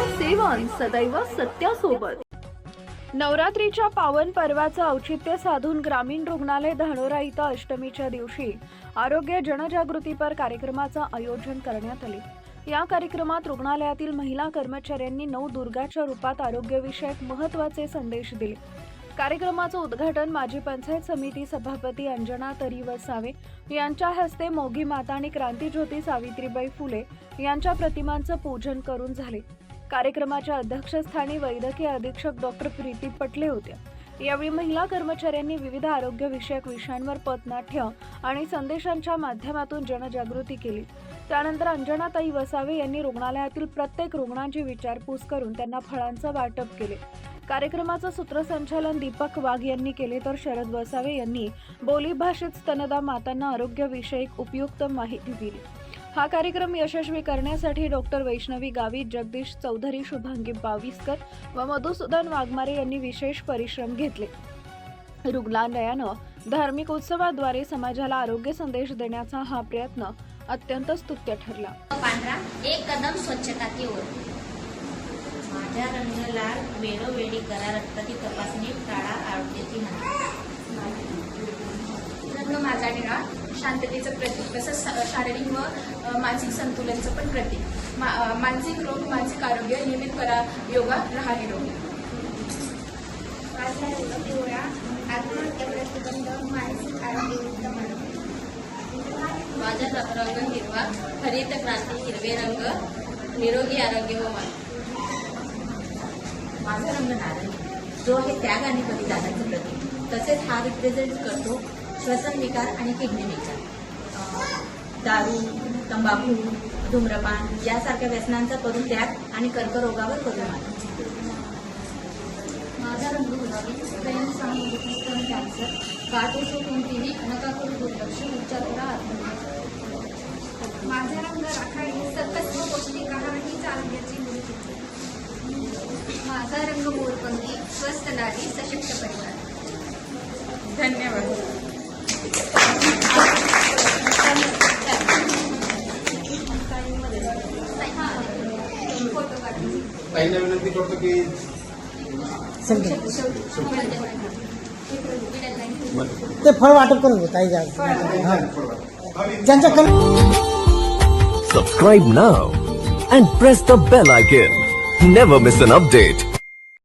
सदैव सत्यासोबत. नवरात्रीच्या पावन पर्वाचं औचित्य साधून ग्रामीण रुग्णालय धानोरा इथं अष्टमीच्या दिवशी आरोग्य जनजागृतीपर कार्यक्रमाचं आयोजन करण्यात आले. या कार्यक्रमात रुग्णालयातील महिला कर्मचाऱ्यांनी नऊ दुर्गाच्या रूपात आरोग्यविषयक महत्त्वाचे संदेश दिले. कार्यक्रमाचं उद्घाटन माजी पंचायत समिती सभापती अंजना तरी वसावे यांच्या हस्ते मोगी माता आणि क्रांतीज्योती सावित्रीबाई फुले यांच्या प्रतिमांचं पूजन करून झाले. कार्यक्रमाच्या अध्यक्षस्थानी वैद्यकीय अधीक्षक डॉक्टर प्रीती पटले होत्या यावेळी महिला कर्मचाऱ्यांनी विविध आरोग्यविषयक विषयांवर पथनाट्य आणि संदेशांच्या माध्यमातून जनजागृती केली. त्यानंतर अंजनाताई वसावे यांनी रुग्णालयातील प्रत्येक रुग्णांची विचारपूस करून त्यांना फळांचं वाटप केले. कार्यक्रमाचं सूत्रसंचालन दीपक वाघ यांनी केले तर शरद वसावे यांनी बोलीभाषेत स्तनदा मातांना आरोग्यविषयक उपयुक्त माहिती दिली. हा कार्यक्रम यशस्वी करण्यासाठी डॉक्टर वैष्णवी गावित जगदीश चौधरी शुभांगी बाविस्कर व मधुसूदन वाघमारे यांनी विशेष परिश्रम घेतले. रुग्णालयानं धार्मिक उत्सवाद्वारे समाजाला आरोग्य संदेश देण्याचा हा प्रयत्न अत्यंत स्तुत्य ठरला. पांढरा एक कदम स्वच्छता की ओर माझ्या रंग लाल वेळोवेळी करा रक्ताची तपासणी टाळा आरोग्य माहिती रंग माझा निळा शांततेचं प्रतीक तसंच शारीरिक व मानसिक संतुलनचं पण प्रतीक. मा- मानसिक रोग मानसिक आरोग्य नियमित करा योगा राहा निरोगी माझा रंग पिवळा आत्महत्या प्रतिबंध मानसिक आरोग्य उत्तम माझा रंग हिरवा हरित क्रांती हिरवे रंग निरोगी आरोग्य व मन. माझा रंग नारंगी जो आहे त्याग आणि बलिदानाचं प्रतीक. तसेच हा रिप्रेझेंट करतो श्वसन विकार आणि किडनी विकार. दारू तंबाखू धूम्रपान यासारख्या व्यसनांचा करून त्याग आणि कर्करोगावर करून मात. माझा रंग गुलाबी प्रेम स्तन कॅन्सर काटोसो कोणतीही अनकाकडून दुर्लक्ष उपचार करा आत्महत्या. माझा रंग राखाडी सकस व पौष्टिक आहार हीच आरोग्याची माझा रंग मोरपंगी स्वस्थ नारी सशक्त परिवार. ताईंना विनंती करतो की ते फळ वाटप करून घेऊ ताई जा हा. ज्यांच्याकडे Subscribe now and press the bell icon. Never miss an update.